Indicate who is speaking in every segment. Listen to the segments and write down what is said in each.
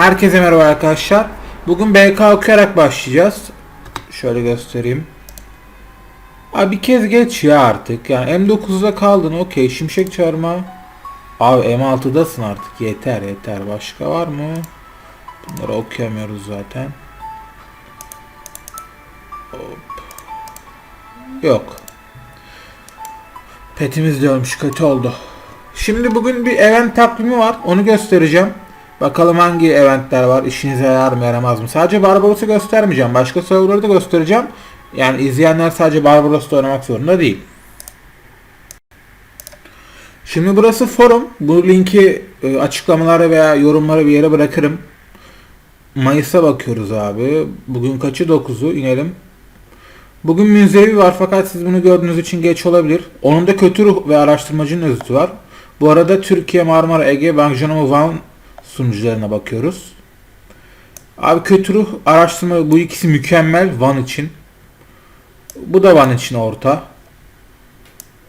Speaker 1: Herkese merhaba arkadaşlar. Bugün BK okuyarak başlayacağız. Şöyle göstereyim. Abi bir kez geç ya artık. Yani M9'da kaldın okey. Şimşek çarma. Abi M6'dasın artık. Yeter yeter. Başka var mı? Bunları okuyamıyoruz zaten. Hop. Yok. Petimiz de ölmüş. Kötü oldu. Şimdi bugün bir event takvimi var. Onu göstereceğim. Bakalım hangi eventler var. İşinize yarar mı yaramaz mı? Sadece Barbaros'u göstermeyeceğim. Başka serverları da göstereceğim. Yani izleyenler sadece Barbaros'ta oynamak zorunda değil. Şimdi burası forum. Bu linki e, açıklamalara veya yorumlara bir yere bırakırım. Mayıs'a bakıyoruz abi. Bugün kaçı? 9'u. inelim. Bugün münzevi var fakat siz bunu gördüğünüz için geç olabilir. Onun da kötü ruh ve araştırmacının özütü var. Bu arada Türkiye, Marmara, Ege, Banjanama, Van sunucularına bakıyoruz. Abi kötü ruh araştırma bu ikisi mükemmel Van için. Bu da Van için orta.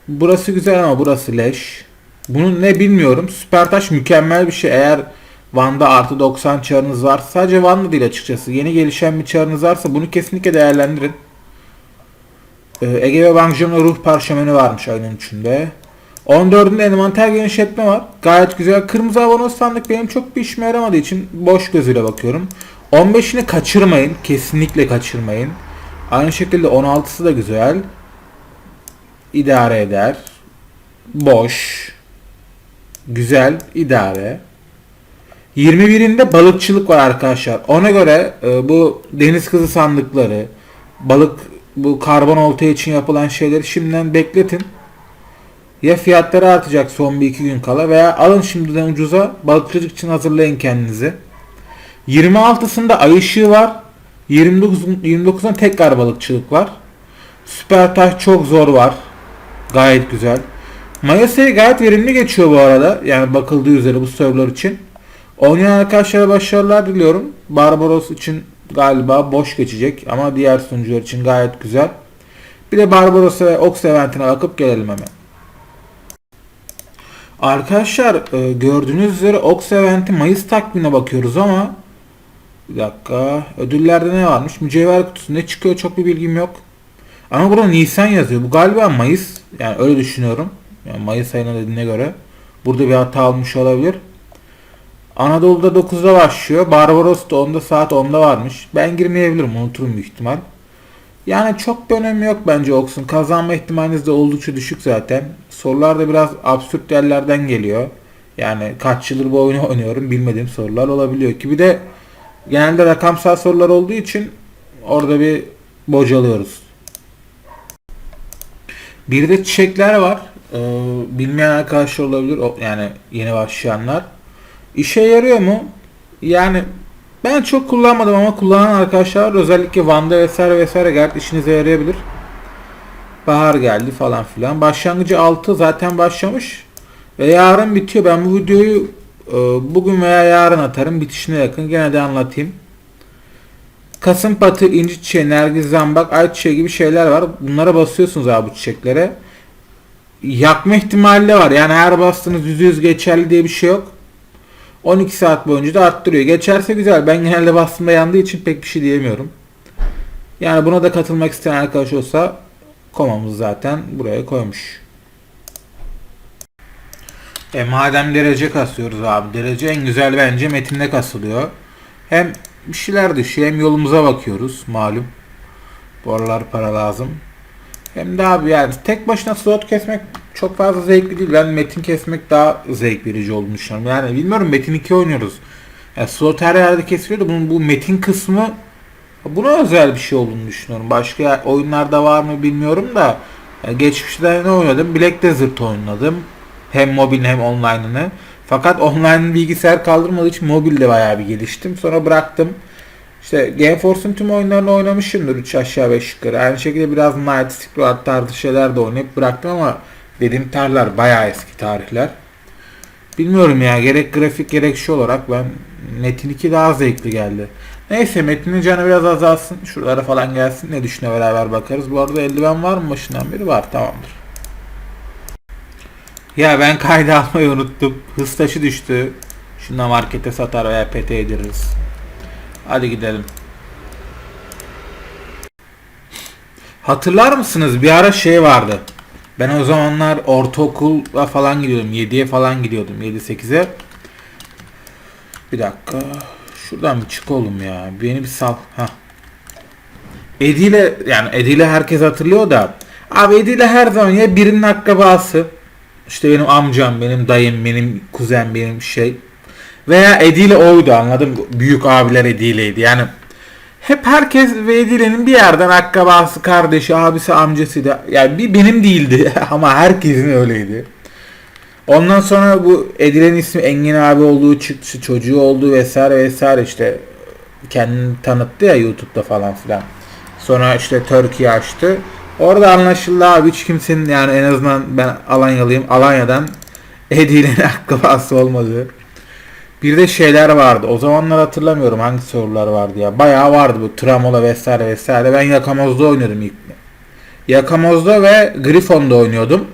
Speaker 1: Burası güzel ama burası leş. Bunun ne bilmiyorum. Süpertaş mükemmel bir şey. Eğer Van'da artı 90 çarınız varsa sadece Van'da değil açıkçası. Yeni gelişen bir çarınız varsa bunu kesinlikle değerlendirin. Ee, Ege ve Banjo'nun ruh parşömeni varmış ayının içinde. 14'ünde envanter genişletme var. Gayet güzel. Kırmızı abonos sandık benim çok bir işime yaramadığı için boş gözüyle bakıyorum. 15'ini kaçırmayın. Kesinlikle kaçırmayın. Aynı şekilde 16'sı da güzel. İdare eder. Boş. Güzel. idare. 21'inde balıkçılık var arkadaşlar. Ona göre e, bu deniz kızı sandıkları, balık bu karbon olta için yapılan şeyleri şimdiden bekletin. Ya fiyatları artacak son bir iki gün kala veya alın şimdiden ucuza balıkçılık için hazırlayın kendinizi. 26'sında ay ışığı var. 29 29'dan tekrar balıkçılık var. Süper taş çok zor var. Gayet güzel. Mayasa'yı gayet verimli geçiyor bu arada. Yani bakıldığı üzere bu serverlar için. Oynayan arkadaşlara başarılar diliyorum. Barbaros için galiba boş geçecek ama diğer sunucular için gayet güzel. Bir de Barbaros'a ve Ox eventine bakıp gelelim hemen. Arkadaşlar e, gördüğünüz üzere Ox Event'i Mayıs takvimine bakıyoruz ama bir dakika ödüllerde ne varmış? Mücevher kutusu ne çıkıyor çok bir bilgim yok. Ama burada Nisan yazıyor. Bu galiba Mayıs. Yani öyle düşünüyorum. Yani Mayıs ayına dediğine göre. Burada bir hata almış olabilir. Anadolu'da 9'da başlıyor. Barbaros da 10'da saat 10'da varmış. Ben girmeyebilirim. Unuturum büyük ihtimal. Yani çok bir önemi yok bence Ox'un. Kazanma ihtimaliniz de oldukça düşük zaten. Sorular da biraz absürt yerlerden geliyor. Yani kaç yıldır bu oyunu oynuyorum bilmediğim sorular olabiliyor ki bir de genelde rakamsal sorular olduğu için orada bir bocalıyoruz. Bir de çiçekler var. Ee, bilmeyen arkadaşlar olabilir. O- Yani yeni başlayanlar. İşe yarıyor mu? Yani ben çok kullanmadım ama kullanan arkadaşlar. Özellikle Van'da vesaire vesaire gayet işinize yarayabilir. Bahar geldi falan filan. Başlangıcı 6 zaten başlamış. Ve yarın bitiyor. Ben bu videoyu e, bugün veya yarın atarım. Bitişine yakın. Gene de anlatayım. Kasım patı, inci çiçeği, nergis, zambak, ayçiçeği gibi şeyler var. Bunlara basıyorsunuz abi bu çiçeklere. Yakma ihtimali var. Yani her bastığınız %100 geçerli diye bir şey yok. 12 saat boyunca da arttırıyor. Geçerse güzel. Ben genelde bastığımda yandığı için pek bir şey diyemiyorum. Yani buna da katılmak isteyen arkadaş olsa komamız zaten buraya koymuş. E madem derece kasıyoruz abi. Derece en güzel bence metinde kasılıyor. Hem bir şeyler düşüyor hem yolumuza bakıyoruz malum. Bu aralar para lazım. Hem de abi yani tek başına slot kesmek çok fazla zevkli değil. Ben metin kesmek daha zevk verici olduğunu düşünüyorum. Yani bilmiyorum metin 2 oynuyoruz. Yani slot her yerde kesiliyor da bunun bu metin kısmı buna özel bir şey olduğunu düşünüyorum. Başka oyunlarda var mı bilmiyorum da yani geçmişte ne oynadım? Black Desert oynadım. Hem mobil hem online'ını. Fakat online bilgisayar kaldırmadığı için mobilde bayağı bir geliştim. Sonra bıraktım. İşte Gameforce'un tüm oyunlarını oynamışımdır 3 aşağı 5 yukarı. Aynı şekilde biraz Night Squad tarzı şeyler de oynayıp bıraktım ama dediğim tarihler bayağı eski tarihler. Bilmiyorum ya gerek grafik gerek şu olarak ben Metin 2 daha zevkli geldi. Neyse Metin'in canı biraz azalsın. Şuralara falan gelsin. Ne düşünüyor beraber bakarız. Bu arada eldiven var mı başından beri? Var tamamdır. Ya ben kaydı almayı unuttum. Hız taşı düştü. Şundan markete satar veya PT yediririz. Hadi gidelim. Hatırlar mısınız bir ara şey vardı. Ben o zamanlar ortaokula falan gidiyordum. 7'ye falan gidiyordum. 7-8'e. Bir dakika. Şuradan bir çık oğlum ya. Beni bir sal. Hah. Edi yani Edi ile herkes hatırlıyor da abi Edi ile her zaman ya birinin akrabası işte benim amcam, benim dayım, benim kuzen, benim şey veya Edi ile oydu anladım. Büyük abiler Edi ileydi. Yani hep herkes ve Edile'nin bir yerden akrabası, kardeşi, abisi, amcası da yani bir benim değildi ama herkesin öyleydi. Ondan sonra bu Edile'nin ismi Engin abi olduğu çıktı, çocuğu olduğu vesaire vesaire işte kendini tanıttı ya YouTube'da falan filan. Sonra işte Türkiye açtı. Orada anlaşıldı abi hiç kimsenin yani en azından ben Alanyalıyım. Alanya'dan Edile'nin akrabası olmadığı. Bir de şeyler vardı. O zamanlar hatırlamıyorum hangi sorular vardı ya. Bayağı vardı bu Tramola vesaire vesaire. Ben Yakamoz'da oynuyordum ilk. Yakamoz'da ve Griffon'da oynuyordum.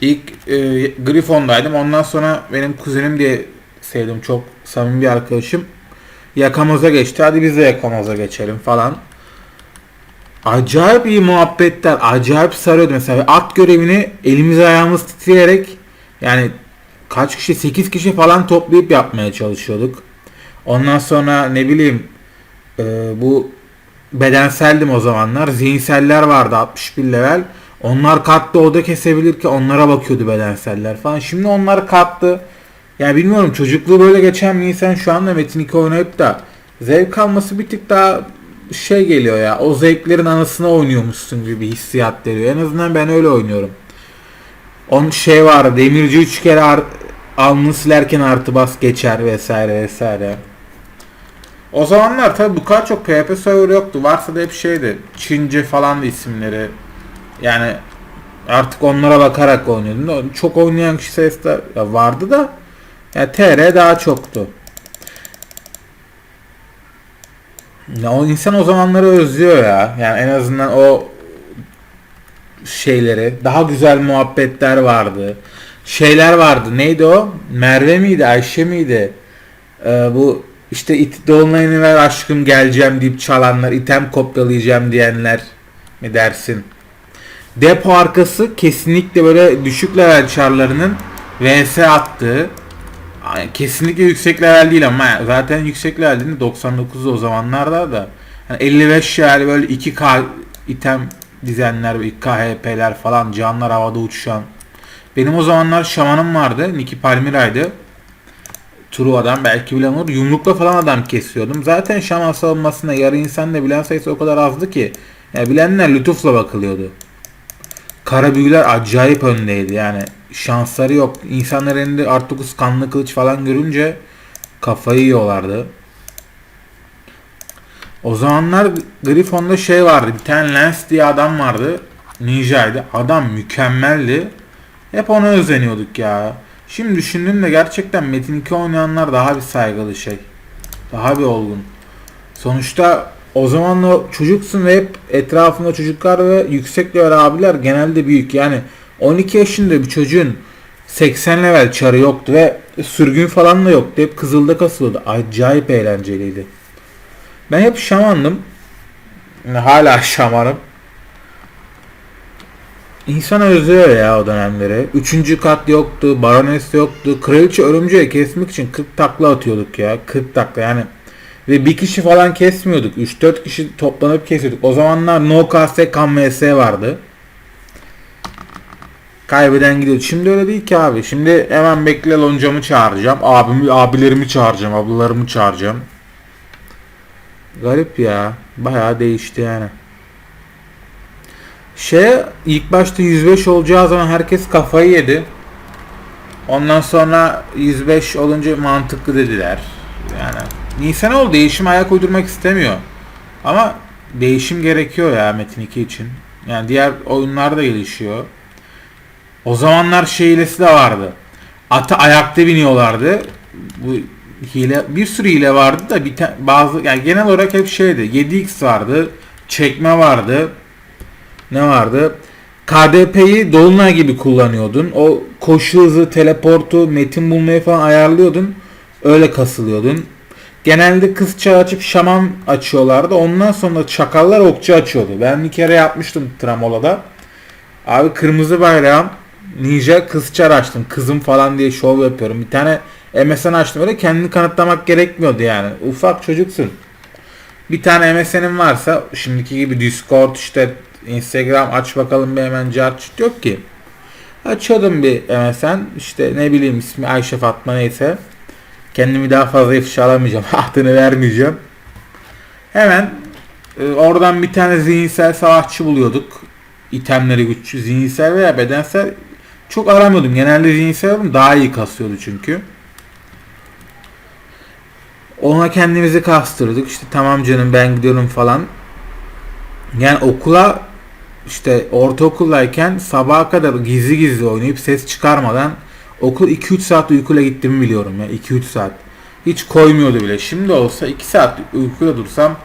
Speaker 1: İlk e, Griffon'daydım. Ondan sonra benim kuzenim diye sevdim. Çok samimi bir arkadaşım. Yakamoz'a geçti. Hadi biz de Yakamoz'a geçelim falan. Acayip iyi muhabbetler. Acayip sarıyordu. Mesela at görevini elimiz ayağımız titreyerek yani kaç kişi 8 kişi falan toplayıp yapmaya çalışıyorduk. Ondan sonra ne bileyim e, bu bedenseldim o zamanlar. Zihinseller vardı 61 level. Onlar kalktı oda kesebilir ki onlara bakıyordu bedenseller falan. Şimdi onlar kalktı. Yani bilmiyorum çocukluğu böyle geçen bir insan şu anda Metin 2 oynayıp da zevk alması bir tık daha şey geliyor ya. O zevklerin anısına oynuyormuşsun gibi hissiyat veriyor. En azından ben öyle oynuyorum. On şey var demirci üç kere ar- alnını silerken artı bas geçer vesaire vesaire. O zamanlar tabi bu kadar çok PvP server yoktu. Varsa da hep şeydi. Çince falan da isimleri. Yani artık onlara bakarak oynuyordum. Çok oynayan kişi sayısı da vardı da ya TR daha çoktu. Ya o insan o zamanları özlüyor ya. Yani en azından o şeyleri daha güzel muhabbetler vardı. Şeyler vardı. Neydi o? Merve miydi? Ayşe miydi? Ee, bu işte it dolunayını ver aşkım geleceğim deyip çalanlar, item kopyalayacağım diyenler mi dersin? Depo arkası kesinlikle böyle düşük level çarlarının VS attığı kesinlikle yüksek level değil ama zaten yüksek level değil mi? 99 o zamanlarda da yani 55 yani böyle 2K item dizenler, 2K HP'ler falan canlar havada uçuşan. Benim o zamanlar şamanım vardı. Niki Palmira'ydı. Truva'dan belki bilen olur. Yumrukla falan adam kesiyordum. Zaten şaman savunmasında yarı insan da bilen sayısı o kadar azdı ki. Yani bilenler lütufla bakılıyordu. Kara büyüler acayip öndeydi yani. Şansları yok. İnsanlar elinde R9 kanlı kılıç falan görünce kafayı yiyorlardı. O zamanlar Griffon'da şey vardı. Bir tane Lens diye adam vardı. Ninja'ydı. Adam mükemmeldi. Hep ona özeniyorduk ya. Şimdi düşündüğümde gerçekten Metin 2 oynayanlar daha bir saygılı şey. Daha bir olgun. Sonuçta o zamanla çocuksun ve hep etrafında çocuklar ve yüksek level abiler genelde büyük. Yani 12 yaşında bir çocuğun 80 level çarı yoktu ve sürgün falan da yoktu. Hep kızılda kasılıyordu. Acayip eğlenceliydi. Ben hep şamandım. Hala şamanım. İnsan özlüyor ya o dönemleri. Üçüncü kat yoktu, barones yoktu. Kraliçe örümceği kesmek için 40 takla atıyorduk ya. 40 takla yani. Ve bir kişi falan kesmiyorduk. 3-4 kişi toplanıp kesiyorduk. O zamanlar No KS VS vardı. Kaybeden gidiyordu. Şimdi öyle değil ki abi. Şimdi hemen bekle loncamı çağıracağım. Abimi, abilerimi çağıracağım. Ablalarımı çağıracağım. Garip ya. Bayağı değişti yani. Şey ilk başta 105 olacağı zaman herkes kafayı yedi. Ondan sonra 105 olunca mantıklı dediler. Yani Nisanoğlu değişim ayak uydurmak istemiyor. Ama değişim gerekiyor ya Metin 2 için. Yani diğer oyunlar da gelişiyor. O zamanlar şey hilesi de vardı. Atı ayakta biniyorlardı. Bu hile bir sürü hile vardı da bir bazı yani genel olarak hep şeydi. 7x vardı. Çekme vardı. Ne vardı? KDP'yi dolunay gibi kullanıyordun. O koşu hızı, teleportu, metin bulmayı falan ayarlıyordun. Öyle kasılıyordun. Genelde kızça açıp şaman açıyorlardı. Ondan sonra çakallar okçu açıyordu. Ben bir kere yapmıştım Tramola'da. Abi kırmızı bayrağım ninja kızçar açtım. Kızım falan diye şov yapıyorum. Bir tane MSN açtım. Öyle kendini kanıtlamak gerekmiyordu yani. Ufak çocuksun. Bir tane MSN'in varsa şimdiki gibi Discord işte Instagram aç bakalım bir hemen cart yok ki. Açıyordum bir MSN işte ne bileyim ismi Ayşe Fatma neyse. Kendimi daha fazla ifşalamayacağım. Adını vermeyeceğim. Hemen e, oradan bir tane zihinsel savaşçı buluyorduk. İtemleri güçlü zihinsel veya bedensel çok aramıyordum. Genelde zihinsel. Daha iyi kasıyordu çünkü. Ona kendimizi kastırdık. İşte tamam canım ben gidiyorum falan. Yani okula işte ortaokuldayken sabaha kadar gizli gizli oynayıp ses çıkarmadan okul 2-3 saat uykuyla gittiğimi biliyorum ya 2-3 saat. Hiç koymuyordu bile. Şimdi olsa 2 saat uykuyla dursam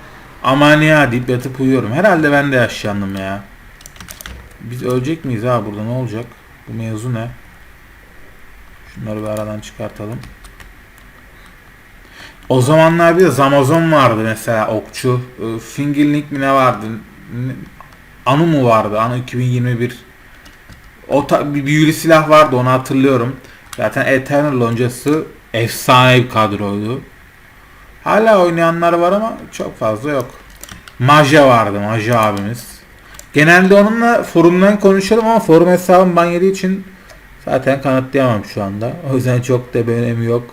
Speaker 1: aman ya deyip yatıp uyuyorum. Herhalde ben de yaşlandım ya. Biz ölecek miyiz ha burada ne olacak? Bu mevzu ne? Şunları bir aradan çıkartalım. O zamanlar bir de Zamazon vardı mesela okçu. Ee, Fingerlink mi ne vardı? Anu mu vardı? Anu 2021. O ta- bir büyülü silah vardı onu hatırlıyorum. Zaten Eternal loncası efsane bir kadroydu. Hala oynayanlar var ama çok fazla yok. Maja vardı Maja abimiz. Genelde onunla forumdan konuşalım ama forum hesabım ban için zaten kanıtlayamam şu anda. O yüzden çok da bir önemi yok.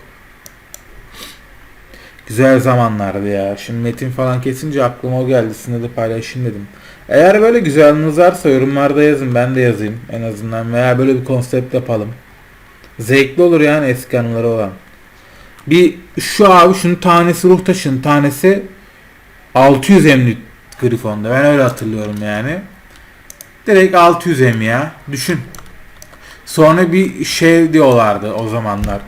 Speaker 1: Güzel zamanlardı ya. Şimdi metin falan kesince aklıma o geldi. Sizinle de paylaşayım dedim. Eğer böyle güzeliniz varsa yorumlarda yazın. Ben de yazayım en azından. Veya böyle bir konsept yapalım. Zevkli olur yani eski anıları olan. Bir şu abi şunun tanesi ruh taşının tanesi 600 emli Grifon'da. Ben öyle hatırlıyorum yani. Direkt 600 em ya. Düşün. Sonra bir şey diyorlardı o zamanlar.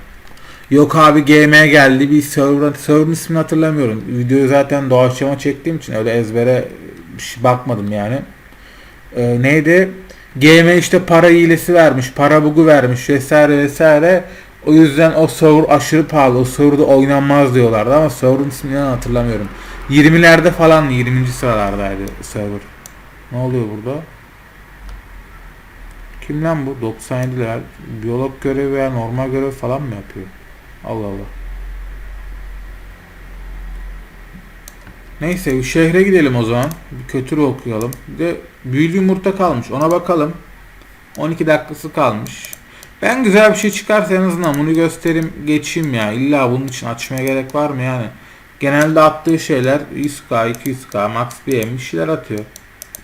Speaker 1: Yok abi GM geldi bir server, server ismini hatırlamıyorum. Videoyu zaten doğaçlama çektiğim için öyle ezbere bakmadım yani. Ee, neydi? GM işte para hilesi vermiş, para bugu vermiş vesaire vesaire. O yüzden o server aşırı pahalı. O serverda oynanmaz diyorlardı ama server'ın ismini hatırlamıyorum. 20'lerde falan 20. sıralardaydı server. Ne oluyor burada? Kim lan bu? 97'ler. Biyolog görevi veya normal görev falan mı yapıyor? Allah Allah. Neyse şehre gidelim o zaman. Bir kötü okuyalım. Bir de büyülü yumurta kalmış. Ona bakalım. 12 dakikası kalmış. Ben güzel bir şey çıkarsa en azından bunu göstereyim geçeyim ya. İlla bunun için açmaya gerek var mı yani? Genelde attığı şeyler 100k, 200k, max BM bir şeyler atıyor.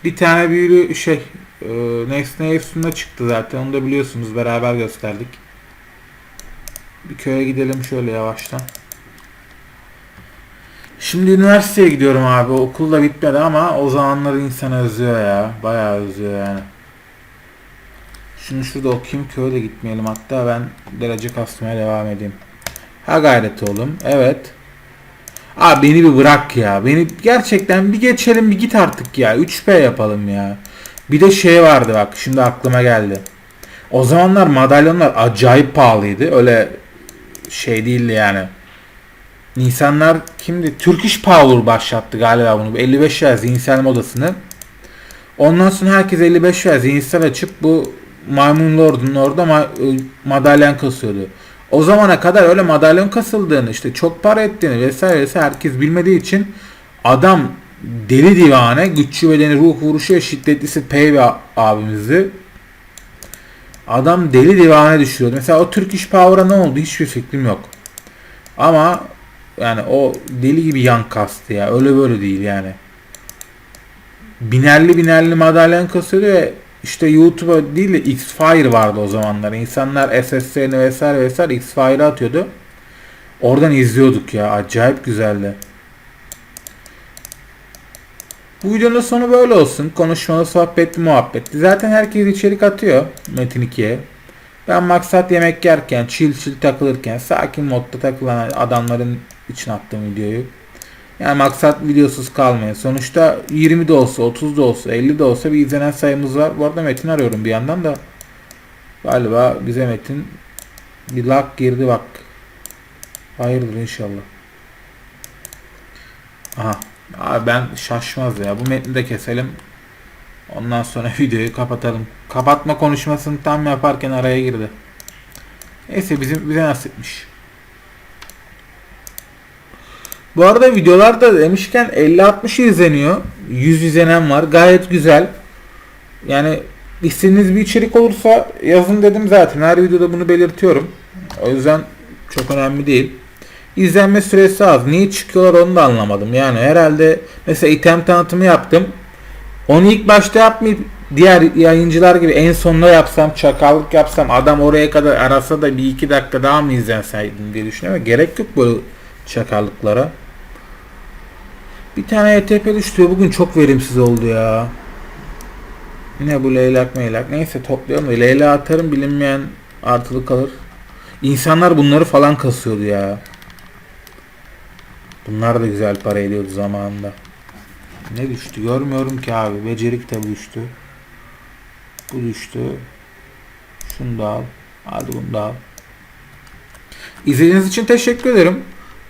Speaker 1: Bir tane büyülü şey e, Nesne üstünde çıktı zaten. Onu da biliyorsunuz beraber gösterdik. Bir köye gidelim şöyle yavaştan. Şimdi üniversiteye gidiyorum abi. Okul da bitmedi ama o zamanları insan özlüyor ya. Bayağı özlüyor yani. Şunu şurada okuyayım köye de gitmeyelim. Hatta ben derece kasmaya devam edeyim. Ha gayret oğlum. Evet. Abi beni bir bırak ya. Beni gerçekten bir geçelim bir git artık ya. 3P yapalım ya. Bir de şey vardı bak şimdi aklıma geldi. O zamanlar madalyonlar acayip pahalıydı. Öyle şey değildi yani. İnsanlar kimdi? Turkish Power başlattı galiba bunu. 55 lira zihinsel modasını. Ondan sonra herkes 55 lira zihinsel açıp bu Maymun Lord'un orada ma- e, madalyon kasıyordu. O zamana kadar öyle madalyon kasıldığını işte çok para ettiğini vesaire vesaire herkes bilmediği için adam deli divane güçlü bedeni ruh vuruşu şiddetlisi Peyve abimizdi. Adam deli divane düşüyordu. Mesela o Turkish Power'a ne oldu hiçbir fikrim yok. Ama yani o deli gibi yan kastı ya. Öyle böyle değil yani. Binerli binerli madalyon kasıyordu ve işte YouTube'a değil de X-Fire vardı o zamanlar. İnsanlar SS'lerini vesaire vesaire X-Fire'a atıyordu. Oradan izliyorduk ya. Acayip güzeldi. Bu videonun sonu böyle olsun. Konuşmalı, sohbetli, muhabbetli. Zaten herkes içerik atıyor Metin 2'ye. Ben maksat yemek yerken, chill chill takılırken, sakin modda takılan adamların için attığım videoyu. Yani maksat videosuz kalmayın. Sonuçta 20 de olsa, 30 da olsa, 50 de olsa bir izlenen sayımız var. Bu arada Metin arıyorum bir yandan da. Galiba bize Metin bir lak girdi bak. Hayırdır inşallah. Aha. Abi ben şaşmaz ya. Bu metni de keselim. Ondan sonra videoyu kapatalım. Kapatma konuşmasını tam yaparken araya girdi. Neyse bizim bize nasipmiş. Bu arada videolarda demişken 50-60 izleniyor. 100 izlenen var. Gayet güzel. Yani istediğiniz bir içerik olursa yazın dedim zaten. Her videoda bunu belirtiyorum. O yüzden çok önemli değil. İzlenme süresi az. Niye çıkıyorlar onu da anlamadım. Yani herhalde mesela item tanıtımı yaptım. Onu ilk başta yapmayıp diğer yayıncılar gibi en sonunda yapsam, çakallık yapsam, adam oraya kadar arasa da bir iki dakika daha mı izlenseydim diye düşünüyorum. Gerek yok böyle çakallıklara. Bir tane ETP düştü. Bugün çok verimsiz oldu ya. Ne bu leylak meylak. Neyse toplayalım da leyla atarım bilinmeyen artılı kalır. İnsanlar bunları falan kasıyordu ya. Bunlar da güzel para ediyordu zamanında. Ne düştü? Görmüyorum ki abi. Becerik de düştü. Bu düştü. Şunu da al. Hadi bunu da al. İzlediğiniz için teşekkür ederim.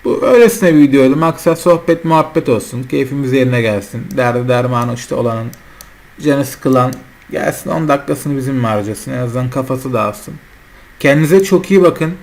Speaker 1: Bu öylesine bir videoydu. Maksat sohbet muhabbet olsun. Keyfimiz yerine gelsin. Derdi dermanı işte olanın canı sıkılan gelsin 10 dakikasını bizim harcasın. En azından kafası dağılsın. Kendinize çok iyi bakın.